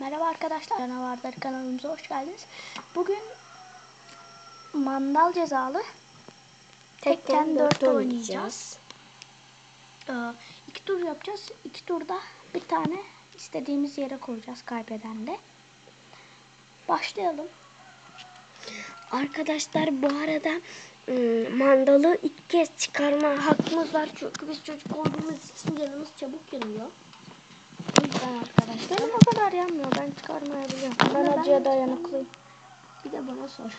Merhaba arkadaşlar. Canavarlar kanalımıza hoş geldiniz. Bugün mandal cezalı tekken 4 oynayacağız. Ee, iki tur yapacağız. İki turda bir tane istediğimiz yere koyacağız kaybeden de. Başlayalım. Arkadaşlar bu arada ıı, mandalı ilk kez çıkarma hakkımız var. Çünkü biz çocuk olduğumuz için canımız çabuk yanıyor. Yüzden arkadaşlar. Benim o kadar yanmıyor. Ben çıkarmayabiliyorum. Ben Ben- acıya dayanıklıyım. Bir de bana sor.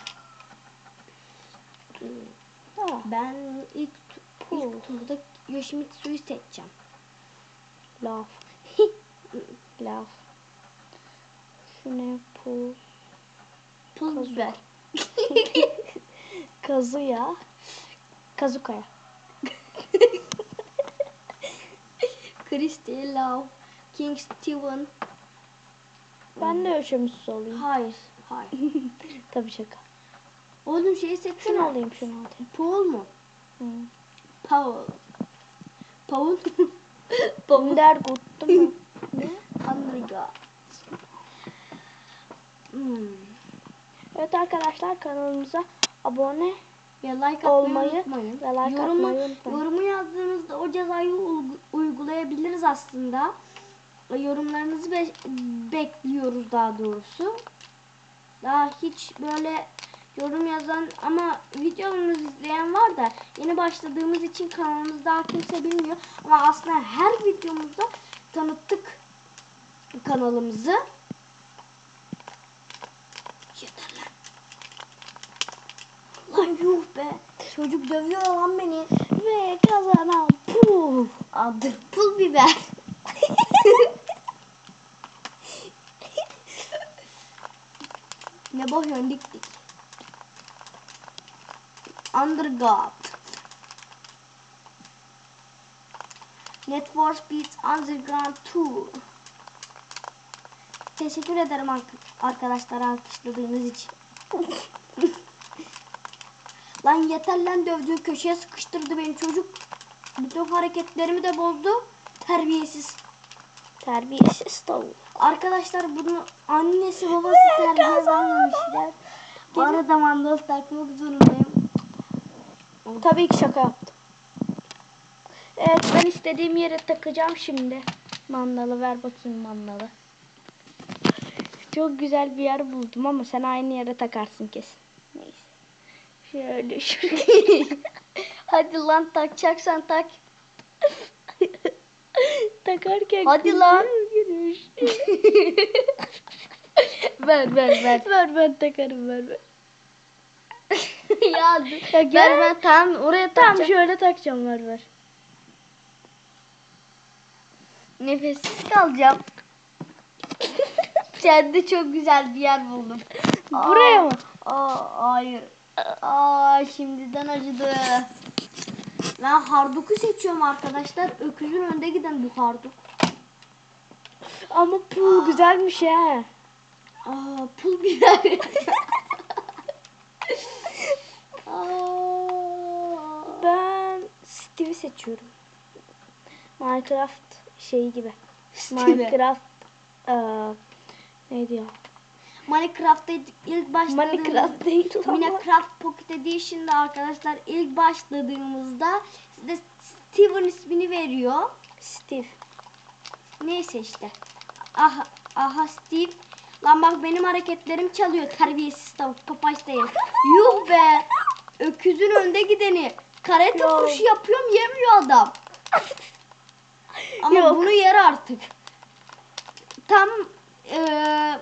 Ha, Ben ilk, ilk turda Yoshimitsu'yu seçeceğim. laf. laf. Şu ne? Pul. Pul biber. Kazuya. Kazukaya. Christy Love. King Steven. Ben de ölçümsüz olayım. Hayır. Hayır. Tabii şaka. Oğlum şeyi Şunu seçsene. alayım şunu alayım. Paul mu? Hı. Paul. Paul. Bonder Guttu mu? ne? Andriga. Hmm. Evet arkadaşlar kanalımıza abone Ve like Olmayı unutmayın. ve like yorumu, atmayı unutmayın. yorumu yazdığınızda o cezayı uygu- uygulayabiliriz aslında. Yorumlarınızı be- bekliyoruz daha doğrusu. Daha hiç böyle yorum yazan ama videomuzu izleyen var da yeni başladığımız için kanalımız daha kimse bilmiyor. Ama aslında her videomuzda tanıttık kanalımızı. Yeter lan. Lan yuh be. Çocuk dövüyor lan beni. ve kazanan Pul. Adı pul biber. Bakıyorsun dik dik. Undergod. Net for Speed Underground 2. Teşekkür ederim ark- arkadaşlar alkışladığınız için. lan yeter lan dövdüğü köşeye sıkıştırdı beni çocuk. Bütün hareketlerimi de bozdu. Terbiyesiz. Terbiyesiz tavuk. Arkadaşlar bunu annesi babası terbiye vermemişler. Bu arada mandal takmak zorundayım. Tabii ki şaka yaptım. Evet ben istediğim yere takacağım şimdi. Mandalı ver bakayım mandalı. Çok güzel bir yer buldum ama sen aynı yere takarsın kesin. Neyse. Şöyle şuraya. Hadi lan takacaksan tak. Takarken Hadi lan. gülüş. ver ver ver. Ver ben takarım ver ver. ya, Ya gel. ver ben tam oraya takacağım. şöyle takacağım ver ver. Nefessiz kalacağım. Kendi çok güzel bir yer buldum. Buraya mı? Aa, hayır. Aa, şimdiden acıdı. Ben Harduk'u seçiyorum arkadaşlar. Öküzün önde giden bu Harduk. Ama pul güzelmiş ha. Aa, pul. Aa. Ben Steve'i seçiyorum. Minecraft şeyi gibi. Steve. Minecraft eee neydi ya? Minecraft'ta ilk başladığımız Minecraft değil. Minecraft Pocket Edition'da arkadaşlar ilk başladığımızda size Steven ismini veriyor. Steve. Neyse işte. Aha, aha Steve. Lan bak benim hareketlerim çalıyor terbiyesiz tavuk topaç değil. Yuh be. Öküzün önde gideni. Karate Yok. vuruşu yapıyorum yemiyor adam. Ama Yok. bunu yer artık. Tam eee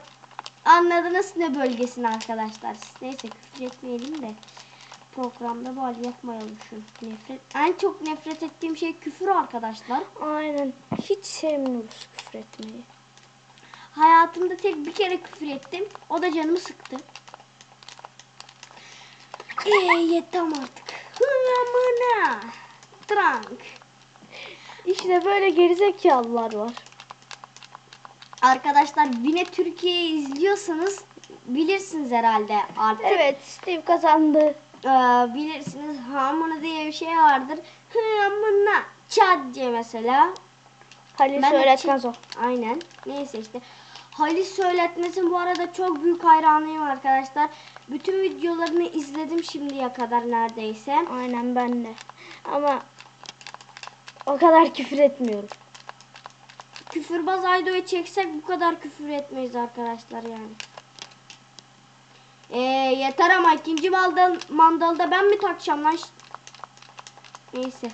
anladınız ne bölgesini arkadaşlar. Neyse küfür etmeyelim de programda bari yapmayalım şu nefret. En çok nefret ettiğim şey küfür arkadaşlar. Aynen. Hiç sevmiyoruz küfür etmeyi. Hayatımda tek bir kere küfür ettim. O da canımı sıktı. Eee yetem artık. Hıramına. Trank. İşte böyle gerizekalılar var. Arkadaşlar yine Türkiye'yi izliyorsanız bilirsiniz herhalde artık. Evet Steve kazandı. Ee, bilirsiniz hamına diye bir şey vardır. Hamına. Çadce mesela. Halil Ben çi- o. Aynen. Neyse işte. Halis Söyletmes'in bu arada çok büyük hayranıyım arkadaşlar. Bütün videolarını izledim şimdiye kadar neredeyse. Aynen ben de. Ama o kadar küfür etmiyorum. Küfürbaz Aydo'yu çeksek bu kadar küfür etmeyiz arkadaşlar yani. Ee, yeter ama ikinci mandal, mandalda ben mi takacağım lan? Neyse.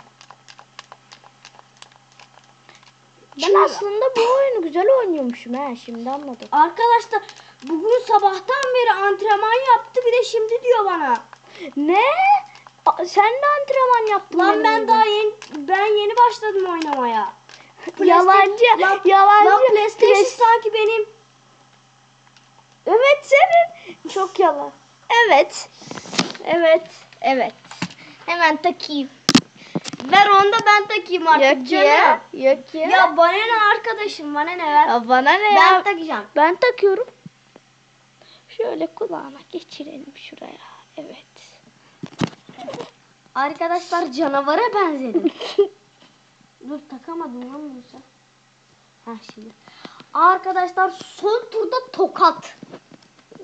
Ben Şimdi- aslında bu oyunu güzel oynuyormuşum ha şimdi anladım. Arkadaşlar bugün sabahtan beri antrenman yaptı bir de şimdi diyor bana. Ne? Aa, sen de antrenman yaptın. Lan ben daha yeni ben yeni başladım oynamaya. Yalancı, Lan- yalancı. Lan PlayStation Pres- sanki benim. Evet senin. Çok yalan. Evet. Evet. Evet. Hemen takayım. Ver onu da ben takayım artık Yok canım. ya. Yok ya. Ya bana ne arkadaşım bana ne ver. Ya bana ne ben ya? takacağım. Ben takıyorum. Şöyle kulağına geçirelim şuraya. Evet. Arkadaşlar canavara benzedim. Dur takamadım lan sen. Ha şimdi. Arkadaşlar son turda tokat.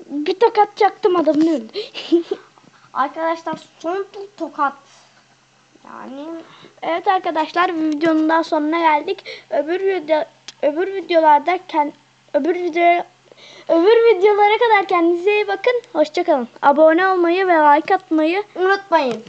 Bir tokat çaktım adamın öldü. Arkadaşlar son tur tokat. Yani evet arkadaşlar videonun daha sonuna geldik. Öbür video öbür videolarda kend, öbür video öbür videolara kadar kendinize iyi bakın. Hoşçakalın. Abone olmayı ve like atmayı unutmayın.